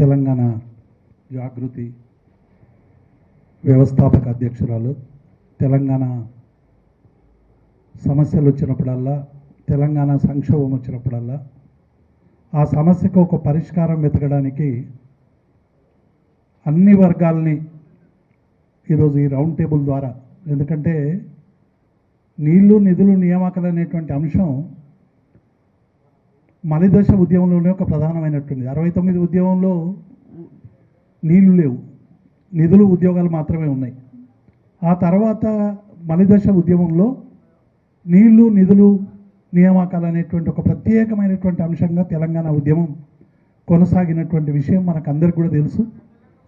తెలంగాణ జాగృతి వ్యవస్థాపక అధ్యక్షురాలు. తెలంగాణ సమస్యలు వచ్చినప్పుడల్లా తెలంగాణ సంక్షోభం వచ్చినప్పుడల్లా ఆ సమస్యకు ఒక పరిష్కారం వెతకడానికి అన్ని వర్గాల్ని ఈరోజు ఈ రౌండ్ టేబుల్ ద్వారా ఎందుకంటే నీళ్ళు నిధులు నియామకాలు అనేటువంటి అంశం మలిదశ ఉద్యమంలోనే ఒక ప్రధానమైనటువంటి అరవై తొమ్మిది ఉద్యమంలో నీళ్ళు లేవు. నిధులు ఉద్యోగాలు మాత్రమే ఉన్నాయి. ఆ తర్వాత మలిదశ ఉద్యమంలో నీళ్ళు నిధులు నియామకాలు అనేటువంటి ఒక ప్రత్యేకమైనటువంటి అంశంగా తెలంగాణ ఉద్యమం కొనసాగినటువంటి విషయం మనకందరికి కూడా తెలుసు.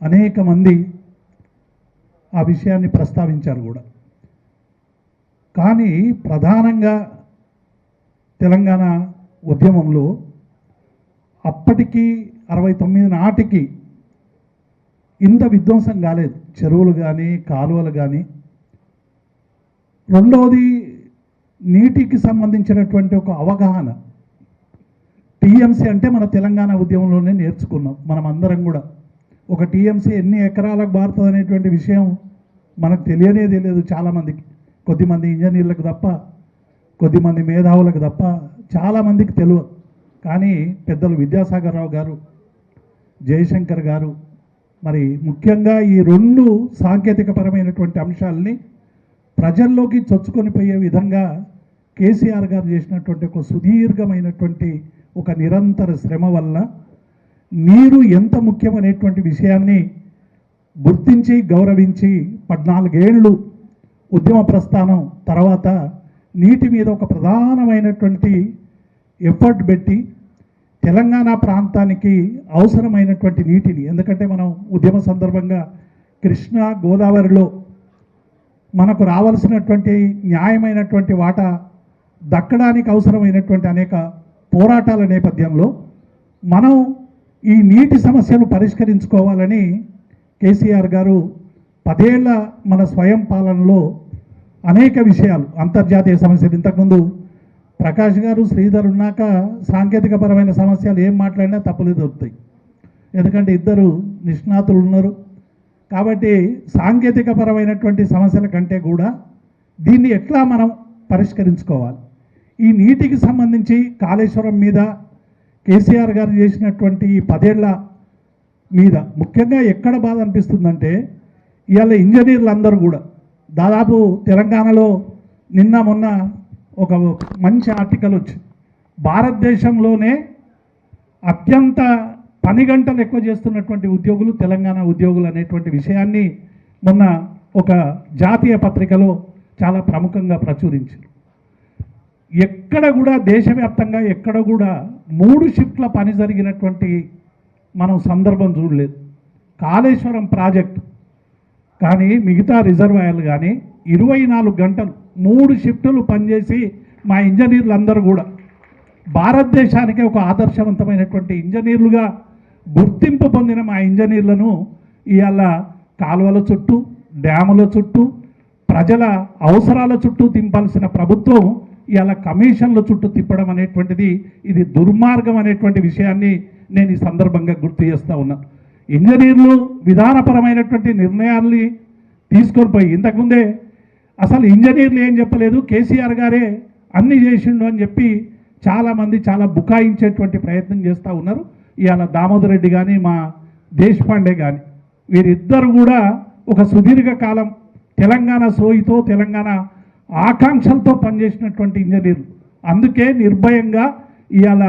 అనేక మంది ఆ విషయాన్ని ప్రస్తావించారు కూడా. కానీ ప్రధానంగా తెలంగాణ ఉద్యమంలో అప్పటికి అరవై తొమ్మిది నాటికి ఇంత విధ్వంసం కాలేదు. చెరువులు కానీ కాలువలు కానీ రెండవది నీటికి సంబంధించినటువంటి ఒక అవగాహన. టీఎంసీ అంటే మన తెలంగాణ ఉద్యమంలోనే నేర్చుకున్నాం మనం అందరం కూడా. ఒక టీఎంసీ ఎన్ని ఎకరాలకు మారుతుంది అనేటువంటి విషయం మనకు తెలియనే తెలియదు చాలామందికి. కొద్దిమంది ఇంజనీర్లకు తప్ప కొద్దిమంది మేధావులకు తప్ప చాలామందికి తెలియదు కానీ పెద్దలు విద్యాసాగర్ రావు గారు జయశంకర్ గారు మరి ముఖ్యంగా ఈ రెండు సాంకేతికపరమైనటువంటి అంశాలని ప్రజల్లోకి చొచ్చుకొని పోయే విధంగా కేసీఆర్ గారు చేసినటువంటి ఒక సుదీర్ఘమైనటువంటి ఒక నిరంతర శ్రమ వల్ల నీరు ఎంత ముఖ్యమనేటువంటి విషయాన్ని గుర్తించి గౌరవించి పద్నాలుగేళ్ళు ఉద్యమ ప్రస్థానం తర్వాత నీటి మీద ఒక ప్రధానమైనటువంటి ఎఫర్ట్ పెట్టి తెలంగాణ ప్రాంతానికి అవసరమైనటువంటి నీటిని ఎందుకంటే మనం ఉద్యమ సందర్భంగా కృష్ణా గోదావరిలో మనకు రావాల్సినటువంటి న్యాయమైనటువంటి వాటా దక్కడానికి అవసరమైనటువంటి అనేక పోరాటాల నేపథ్యంలో మనం ఈ నీటి సమస్యను పరిష్కరించుకోవాలని కేసీఆర్ గారు పదేళ్ళ మన స్వయం పాలనలో అనేక విషయాలు అంతర్జాతీయ సమస్యలు. ఇంతకుముందు ప్రకాష్ గారు శ్రీధర్ ఉన్నాక సాంకేతికపరమైన సమస్యలు ఏం మాట్లాడినా తప్పులు దొరుకుతాయి. ఎందుకంటే ఇద్దరు నిష్ణాతులు ఉన్నారు. కాబట్టి సాంకేతికపరమైనటువంటి సమస్యల కంటే కూడా దీన్ని ఎట్లా మనం పరిష్కరించుకోవాలి? ఈ నీటికి సంబంధించి కాళేశ్వరం మీద కేసీఆర్ గారు చేసినటువంటి ఈ పదేళ్ళ మీద ముఖ్యంగా ఎక్కడ బాధ అనిపిస్తుందంటే ఇవాళ ఇంజనీర్లు అందరూ కూడా దాదాపు తెలంగాణలో నిన్న మొన్న ఒక మంచి ఆర్టికల్ వచ్చింది. భారతదేశంలోనే అత్యంత పని గంటలు ఎక్కువ చేస్తున్నటువంటి ఉద్యోగులు తెలంగాణ ఉద్యోగులు అనేటువంటి విషయాన్ని మొన్న ఒక జాతీయ పత్రికలో చాలా ప్రముఖంగా ప్రచురించారు. ఎక్కడ కూడా దేశవ్యాప్తంగా ఎక్కడ కూడా మూడు షిఫ్ట్ల పని జరిగినటువంటి మనం సందర్భం చూడలేదు. కాళేశ్వరం ప్రాజెక్ట్ కానీ మిగతా రిజర్వాయర్లు కానీ ఇరవై నాలుగు గంటలు మూడు షిఫ్టులు పనిచేసి మా ఇంజనీర్లు అందరూ కూడా. భారతదేశానికి ఒక ఆదర్శవంతమైనటువంటి ఇంజనీర్లుగా గుర్తింపు పొందిన మా ఇంజనీర్లను ఇవాళ కాలువల చుట్టూ డ్యాముల చుట్టూ ప్రజల అవసరాల చుట్టూ తింపాల్సిన ప్రభుత్వం ఇవాళ కమిషన్ల చుట్టూ తిప్పడం అనేటువంటిది ఇది దుర్మార్గం అనేటువంటి విషయాన్ని నేను ఈ సందర్భంగా గుర్తు చేస్తూ ఉన్నాను ఇంజనీర్లు విధానపరమైనటువంటి నిర్ణయాల్ని తీసుకొని పోయి ఇంతకుముందే అసలు ఇంజనీర్లు ఏం చెప్పలేదు కేసీఆర్ గారే అన్ని చేసిండు అని చెప్పి చాలామంది చాలా బుకాయించేటువంటి ప్రయత్నం చేస్తూ ఉన్నారు. ఇవాళ దామోదర్ రెడ్డి కానీ మా దేశపాండే కానీ వీరిద్దరు కూడా ఒక సుదీర్ఘ కాలం తెలంగాణ సోయితో తెలంగాణ ఆకాంక్షలతో పనిచేసినటువంటి ఇంజనీర్లు. అందుకే నిర్భయంగా ఇవాళ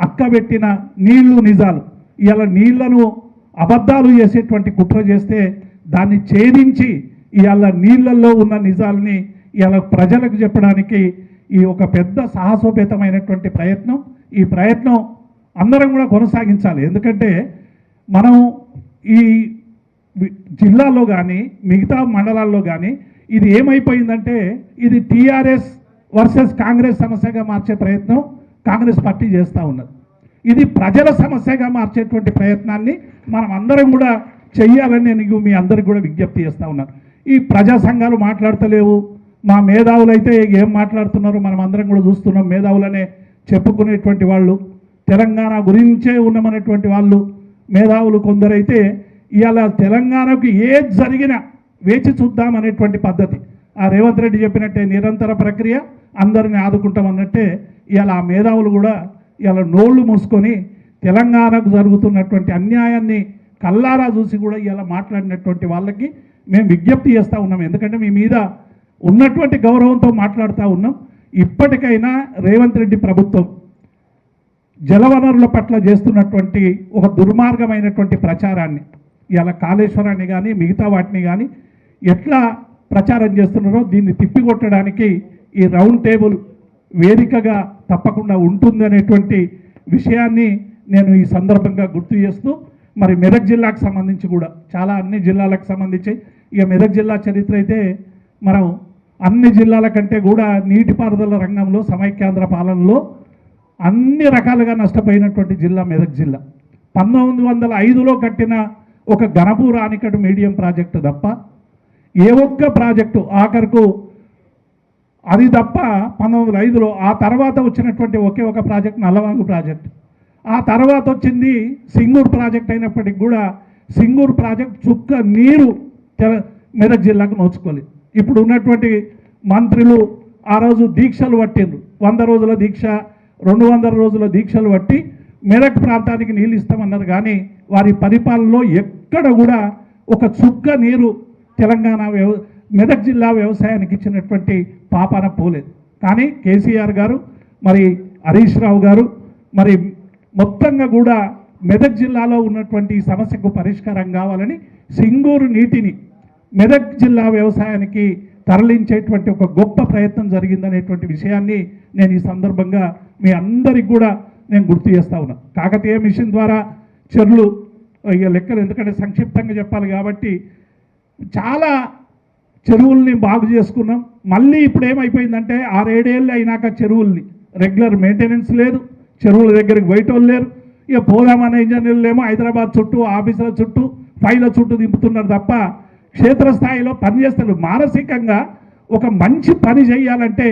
అక్కబెట్టిన నీళ్ళు నిజాలు. ఇవాళ నీళ్ళను అబద్ధాలు చేసేటువంటి కుట్ర చేస్తే దాన్ని ఛేదించి ఇవాళ నీళ్ళల్లో ఉన్న నిజాలని ఇవాళ ప్రజలకు చెప్పడానికి ఈ ఒక పెద్ద సాహసోపేతమైనటువంటి ప్రయత్నం. ఈ ప్రయత్నం అందరం కూడా కొనసాగించాలి. ఎందుకంటే మనం ఈ జిల్లాలో కానీ మిగతా మండలాల్లో కానీ ఇది ఏమైపోయిందంటే ఇది టీఆర్ఎస్ వర్సెస్ కాంగ్రెస్ సమస్యగా మార్చే ప్రయత్నం కాంగ్రెస్ పార్టీ చేస్తూ ఉన్నది. ఇది ప్రజల సమస్యగా మార్చేటువంటి ప్రయత్నాన్ని మనం అందరం కూడా చెయ్యాలని నేను మీ అందరికి కూడా విజ్ఞప్తి చేస్తూ ఉన్నాను. ఈ ప్రజా సంఘాలు మాట్లాడతలేవు. మా మేధావులు అయితే ఏం మాట్లాడుతున్నారో? మనం అందరం కూడా చూస్తున్నాం మేధావులనే చెప్పుకునేటువంటి వాళ్ళు. తెలంగాణ గురించే ఉన్నామనేటువంటి వాళ్ళు. మేధావులు కొందరైతే ఇవాళ తెలంగాణకు ఏది జరిగినా వేచి చూద్దాం అనేటువంటి పద్ధతి. ఆ రేవంత్ రెడ్డి చెప్పినట్టే నిరంతర ప్రక్రియ అందరిని ఆదుకుంటాం అన్నట్టే ఇవాళ ఆ మేధావులు కూడా ఇవాళ నోళ్ళు మూసుకొని తెలంగాణకు జరుగుతున్నటువంటి అన్యాయాన్ని కల్లారా చూసి కూడా ఇలా మాట్లాడినటువంటి వాళ్ళకి మేము విజ్ఞప్తి చేస్తూ ఉన్నాం. ఎందుకంటే మీ మీద ఉన్నటువంటి గౌరవంతో మాట్లాడుతూ ఉన్నాం. ఇప్పటికైనా రేవంత్ రెడ్డి ప్రభుత్వం జలవనరుల పట్ల చేస్తున్నటువంటి ఒక దుర్మార్గమైనటువంటి ప్రచారాన్ని ఇలా కాళేశ్వరాన్ని కానీ మిగతా వాటిని కానీ ఎట్లా ప్రచారం చేస్తున్నారో దీన్ని తిప్పికొట్టడానికి ఈ రౌండ్ టేబుల్ వేదికగా తప్పకుండా ఉంటుంది అనేటువంటి విషయాన్ని నేను ఈ సందర్భంగా గుర్తు చేస్తూ మరి మెదక్ జిల్లాకు సంబంధించి కూడా చాలా అన్ని జిల్లాలకు సంబంధించి ఇక మెదక్ జిల్లా చరిత్ర అయితే మనం అన్ని జిల్లాల కంటే కూడా నీటిపారుదల రంగంలో సమైక్యాంధ్ర పాలనలో అన్ని రకాలుగా నష్టపోయినటువంటి జిల్లా మెదక్ జిల్లా. పంతొమ్మిది వందల ఐదులో కట్టిన ఒక గణపూర్ ఆనికటు మీడియం ప్రాజెక్టు తప్ప ఏ ఒక్క ప్రాజెక్టు ఆఖరుకు అది తప్ప పంతొమ్మిది వందల ఐదులో ఆ తర్వాత వచ్చినటువంటి ఒకే ఒక ప్రాజెక్ట్ నల్లవాంగు ప్రాజెక్ట్. ఆ తర్వాత వచ్చింది సింగూరు ప్రాజెక్ట్ అయినప్పటికి కూడా సింగూరు ప్రాజెక్ట్ చుక్క నీరు మెదక్ జిల్లాకు నోచుకోలేదు. ఇప్పుడు ఉన్నటువంటి మంత్రులు ఆ రోజు దీక్షలు పట్టిండ్రు. వంద రోజుల దీక్ష రెండు వందల రోజుల దీక్షలు పట్టి మెదక్ ప్రాంతానికి నీళ్ళు ఇస్తామన్నారు. కానీ వారి పరిపాలనలో ఎక్కడ కూడా ఒక చుక్క నీరు తెలంగాణ వ్యవ మెదక్ జిల్లా వ్యవసాయానికి ఇచ్చినటువంటి పాపాన పోలేదు. కానీ కేసీఆర్ గారు మరి హరీష్ రావు గారు మరి మొత్తంగా కూడా మెదక్ జిల్లాలో ఉన్నటువంటి సమస్యకు పరిష్కారం కావాలని సింగూరు నీటిని మెదక్ జిల్లా వ్యవసాయానికి తరలించేటువంటి ఒక గొప్ప ప్రయత్నం జరిగిందనేటువంటి విషయాన్ని నేను ఈ సందర్భంగా మీ అందరికి కూడా నేను గుర్తు చేస్తా ఉన్నా. కాకతీయ మిషన్ ద్వారా చెర్లు ఇక లెక్కలు ఎందుకంటే సంక్షిప్తంగా చెప్పాలి కాబట్టి చాలా చెరువుల్ని బాగు చేసుకున్నాం. మళ్ళీ ఇప్పుడు ఏమైపోయిందంటే ఆరేడేళ్ళు అయినాక చెరువుల్ని. రెగ్యులర్ మెయింటెనెన్స్ లేదు. చెరువుల దగ్గరికి బయట లేరు. ఇక పోదామనే ఇంజనీర్లు ఏమో హైదరాబాద్ చుట్టూ ఆఫీసుల చుట్టూ ఫైళ్ళ చుట్టూ దింపుతున్నారు తప్ప క్షేత్రస్థాయిలో పనిచేస్తారు మానసికంగా ఒక మంచి పని చేయాలంటే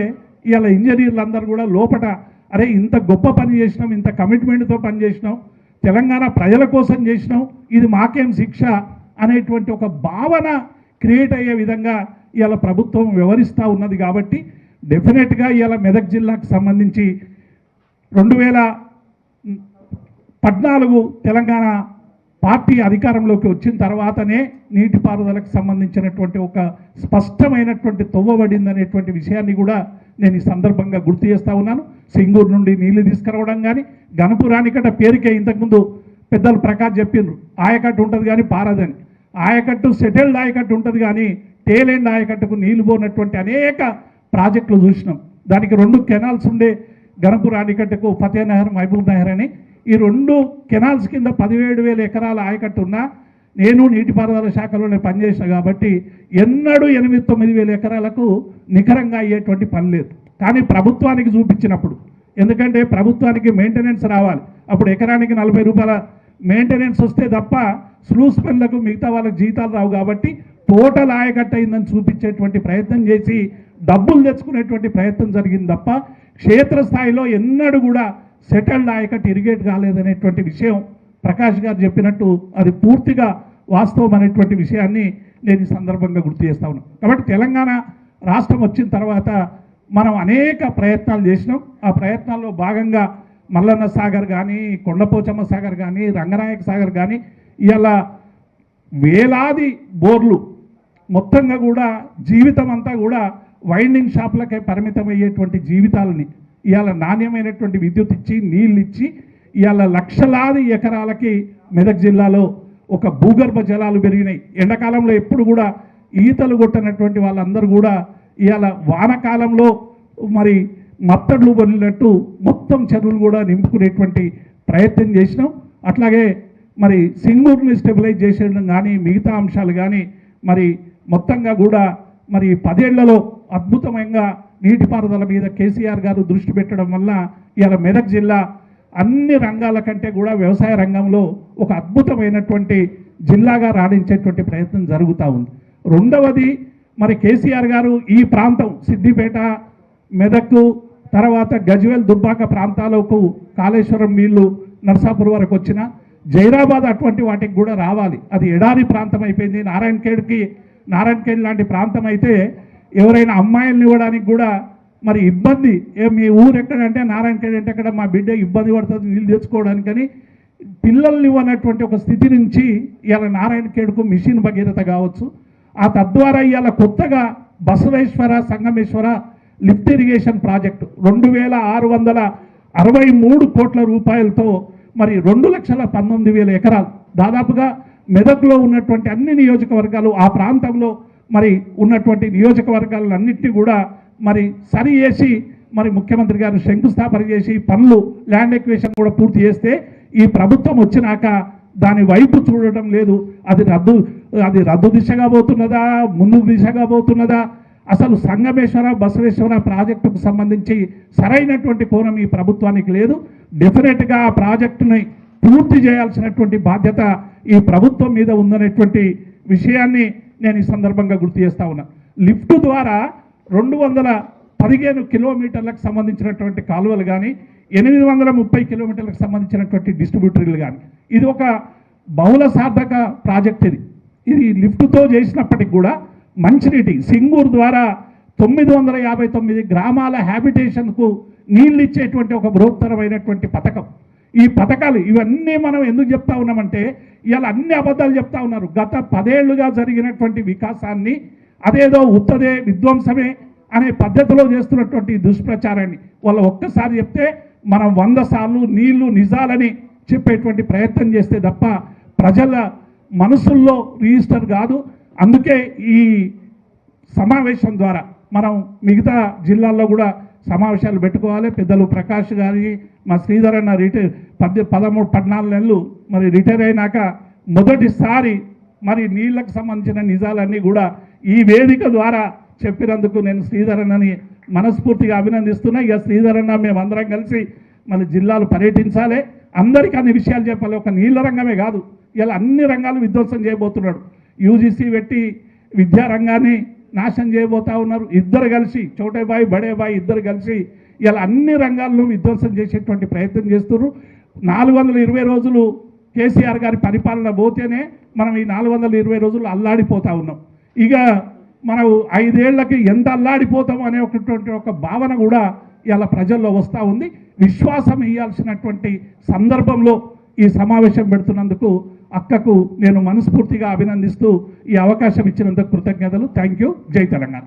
ఇవాళ ఇంజనీర్లు అందరూ కూడా లోపట అరే ఇంత గొప్ప పని చేసినాం ఇంత కమిట్మెంట్తో పని చేసినాం తెలంగాణ ప్రజల కోసం చేసినాం ఇది మాకేం శిక్ష అనేటువంటి ఒక భావన క్రియేట్ అయ్యే విధంగా ఇవాళ ప్రభుత్వం వ్యవహరిస్తూ ఉన్నది కాబట్టి డెఫినెట్గా ఇవాళ మెదక్ జిల్లాకు సంబంధించి రెండు వేల పద్నాలుగు తెలంగాణ పార్టీ అధికారంలోకి వచ్చిన తర్వాతనే నీటిపారుదలకు సంబంధించినటువంటి ఒక స్పష్టమైనటువంటి తొవ్వబడిందనేటువంటి విషయాన్ని కూడా నేను ఈ సందర్భంగా గుర్తు చేస్తా ఉన్నాను. సింగూరు నుండి నీళ్ళు తీసుకురావడం కానీ గణపురానికట పేరుకే ఇంతకుముందు పెద్దలు ప్రకాష్ చెప్పిండ్రు ఆయకట్టు ఉంటుంది కానీ పారదని. ఆయకట్టు సెటిల్డ్ ఆయకట్టు ఉంటుంది కానీ టేలెండ్ ఆయకట్టుకు నీళ్ళు పోనటువంటి అనేక ప్రాజెక్టులు చూసినాం. దానికి రెండు కెనాల్స్ ఉండే గణపూర్ ఫతే ఫతేనగర్ మహబూబ్ నహర్ అని. ఈ రెండు కెనాల్స్ కింద పదిహేడు వేల ఎకరాల ఆయకట్టు ఉన్నా నేను నీటిపారుదల శాఖలోనే పనిచేసిన కాబట్టి ఎన్నడూ ఎనిమిది తొమ్మిది వేల ఎకరాలకు నికరంగా అయ్యేటువంటి పని లేదు. కానీ ప్రభుత్వానికి చూపించినప్పుడు ఎందుకంటే ప్రభుత్వానికి మెయింటెనెన్స్ రావాలి. అప్పుడు ఎకరానికి నలభై రూపాయల మెయింటెనెన్స్ వస్తే తప్ప స్లూస్ పనులకు మిగతా వాళ్ళకి జీతాలు రావు కాబట్టి టోటల్ ఆయకట్ట అయిందని చూపించేటువంటి ప్రయత్నం చేసి డబ్బులు తెచ్చుకునేటువంటి ప్రయత్నం జరిగింది తప్ప క్షేత్రస్థాయిలో ఎన్నడూ కూడా సెటిల్డ్ ఆయకట్టు ఇరిగేట్ కాలేదనేటువంటి విషయం ప్రకాష్ గారు చెప్పినట్టు అది పూర్తిగా వాస్తవం అనేటువంటి విషయాన్ని నేను ఈ సందర్భంగా గుర్తు చేస్తా ఉన్నాను కాబట్టి తెలంగాణ రాష్ట్రం వచ్చిన తర్వాత మనం అనేక ప్రయత్నాలు చేసినాం. ఆ ప్రయత్నాల్లో భాగంగా మల్లన్న సాగర్ కానీ కొండపోచమ్మ సాగర్ కానీ రంగనాయక సాగర్ కానీ ఇలా వేలాది బోర్లు మొత్తంగా కూడా జీవితం అంతా కూడా వైండింగ్ షాపులకే పరిమితం అయ్యేటువంటి జీవితాలని ఇవాళ నాణ్యమైనటువంటి విద్యుత్ ఇచ్చి నీళ్ళు ఇచ్చి ఇవాళ లక్షలాది ఎకరాలకి మెదక్ జిల్లాలో ఒక భూగర్భ జలాలు పెరిగినాయి. ఎండాకాలంలో ఎప్పుడు కూడా ఈతలు కొట్టనటువంటి వాళ్ళందరూ కూడా ఇవాళ వానకాలంలో మరి మత్తడ్లు వదిలినట్టు మొత్తం చెరువులు కూడా నింపుకునేటువంటి ప్రయత్నం చేసినాం. అట్లాగే మరి సింగూరుని స్టెబిలైజ్ చేసేయడం కానీ మిగతా అంశాలు కానీ మరి మొత్తంగా కూడా మరి పదేళ్ళలో అద్భుతమైన నీటిపారుదల మీద కేసీఆర్ గారు దృష్టి పెట్టడం వల్ల ఇవాళ మెదక్ జిల్లా అన్ని రంగాల కంటే కూడా వ్యవసాయ రంగంలో ఒక అద్భుతమైనటువంటి జిల్లాగా రాణించేటువంటి ప్రయత్నం జరుగుతూ ఉంది. రెండవది మరి కేసీఆర్ గారు ఈ ప్రాంతం సిద్దిపేట మెదక్ తర్వాత గజ్వేల్ దుబ్బాక ప్రాంతాలకు కాళేశ్వరం నీళ్ళు నర్సాపూర్ వరకు వచ్చిన జైరాబాద్ అటువంటి వాటికి కూడా రావాలి. అది ఎడారి ప్రాంతం అయిపోయింది. నారాయణఖేడ్కి నారాయణఖేడ్ లాంటి ప్రాంతం అయితే ఎవరైనా అమ్మాయిల్ని ఇవ్వడానికి కూడా మరి ఇబ్బంది. ఏ మీ ఊరు ఎక్కడంటే నారాయణఖేడ్ అంటే అక్కడ మా బిడ్డ ఇబ్బంది పడుతుంది నీళ్ళు తెచ్చుకోవడానికని పిల్లల్ని ఇవ్వనటువంటి ఒక స్థితి నుంచి ఇవాళ నారాయణఖేడ్కు మిషన్ భగీరథ కావచ్చు. ఆ తద్వారా ఇవాళ కొత్తగా Basaveshwara Sangameshwara lift irrigation project రెండు వేల ఆరు వందల అరవై మూడు కోట్ల రూపాయలతో మరి రెండు లక్షల పంతొమ్మిది వేల ఎకరాలు. దాదాపుగా మెదక్లో ఉన్నటువంటి అన్ని నియోజకవర్గాలు ఆ ప్రాంతంలో మరి ఉన్నటువంటి నియోజకవర్గాలన్నింటినీ కూడా మరి సరి చేసి మరి ముఖ్యమంత్రి గారు శంకుస్థాపన చేసి పనులు ల్యాండ్ ఎక్వేషన్ కూడా పూర్తి చేస్తే ఈ ప్రభుత్వం వచ్చినాక దాని వైపు చూడటం లేదు. అది రద్దు అది రద్దు దిశగా పోతున్నదా ముందు దిశగా పోతున్నదా? అసలు సంగమేశ్వర బసవేశ్వర ప్రాజెక్టుకు సంబంధించి సరైనటువంటి కోణం ఈ ప్రభుత్వానికి లేదు. డెఫినెట్గా ఆ ప్రాజెక్టుని పూర్తి చేయాల్సినటువంటి బాధ్యత ఈ ప్రభుత్వం మీద ఉందనేటువంటి విషయాన్ని నేను ఈ సందర్భంగా గుర్తు చేస్తా ఉన్నా. లిఫ్ట్ ద్వారా రెండు వందల పదిహేను కిలోమీటర్లకు సంబంధించినటువంటి కాలువలు కానీ ఎనిమిది వందల ముప్పై కిలోమీటర్లకు సంబంధించినటువంటి డిస్ట్రిబ్యూటరీలు కానీ ఇది ఒక బహుళ సార్థక ప్రాజెక్ట్ ఇది. ఇది లిఫ్ట్తో చేసినప్పటికి కూడా మంచినీటి సింగూరు ద్వారా తొమ్మిది వందల యాభై తొమ్మిది గ్రామాల హ్యాబిటేషన్కు నీళ్ళు ఇచ్చేటువంటి ఒక బృహత్తరమైనటువంటి పథకం. ఈ పథకాలు ఇవన్నీ మనం ఎందుకు చెప్తా ఉన్నామంటే ఇవాళ అన్ని అబద్ధాలు చెప్తా ఉన్నారు. గత పదేళ్ళుగా జరిగినటువంటి వికాసాన్ని అదేదో ఉత్తదే విధ్వంసమే అనే పద్ధతిలో చేస్తున్నటువంటి దుష్ప్రచారాన్ని వాళ్ళు ఒక్కసారి చెప్తే మనం వంద సార్లు నీళ్ళు నిజాలని చెప్పేటువంటి ప్రయత్నం చేస్తే తప్ప ప్రజల మనసుల్లో రిజిస్టర్ కాదు. అందుకే ఈ సమావేశం ద్వారా మనం మిగతా జిల్లాల్లో కూడా సమావేశాలు పెట్టుకోవాలి. పెద్దలు ప్రకాష్ గారి మా శ్రీధర్ అన్న రిటైర్ పద్ది పదమూడు పద్నాలుగు నెలలు మరి రిటైర్ అయినాక మొదటిసారి మరి నీళ్ళకు సంబంధించిన నిజాలన్నీ కూడా ఈ వేదిక ద్వారా చెప్పినందుకు నేను శ్రీధర్ అన్నని మనస్ఫూర్తిగా అభినందిస్తున్నా. ఇక శ్రీధర్ అన్న మేమందరం కలిసి మళ్ళీ జిల్లాలు పర్యటించాలి. అందరికీ అన్ని విషయాలు చెప్పాలి. ఒక నీళ్ళ రంగమే కాదు. ఇలా అన్ని రంగాలు విధ్వంసం చేయబోతున్నాడు. యూజీసీ పెట్టి విద్యారంగాన్ని నాశనం చేయబోతా ఉన్నారు. ఇద్దరు కలిసి చోటేబాయి బడేబాయి ఇద్దరు కలిసి ఇలా అన్ని రంగాల్లో విధ్వంసం చేసేటువంటి ప్రయత్నం చేస్తున్నారు నాలుగు వందల ఇరవై రోజులు కేసీఆర్ గారి పరిపాలన పోతేనే మనం ఈ నాలుగు వందల ఇరవై రోజులు అల్లాడిపోతా ఉన్నాం. ఇక మనం ఐదేళ్ళకి ఎంత అల్లాడిపోతాం అనే ఒకటువంటి ఒక భావన కూడా ఇలా ప్రజల్లో వస్తూ ఉంది. విశ్వాసం ఇవ్వాల్సినటువంటి సందర్భంలో ఈ సమావేశం పెడుతున్నందుకు అక్కకు నేను మనస్ఫూర్తిగా అభినందిస్తూ ఈ అవకాశం ఇచ్చినందుకు కృతజ్ఞతలు. థ్యాంక్ యూ జై తెలంగాణ.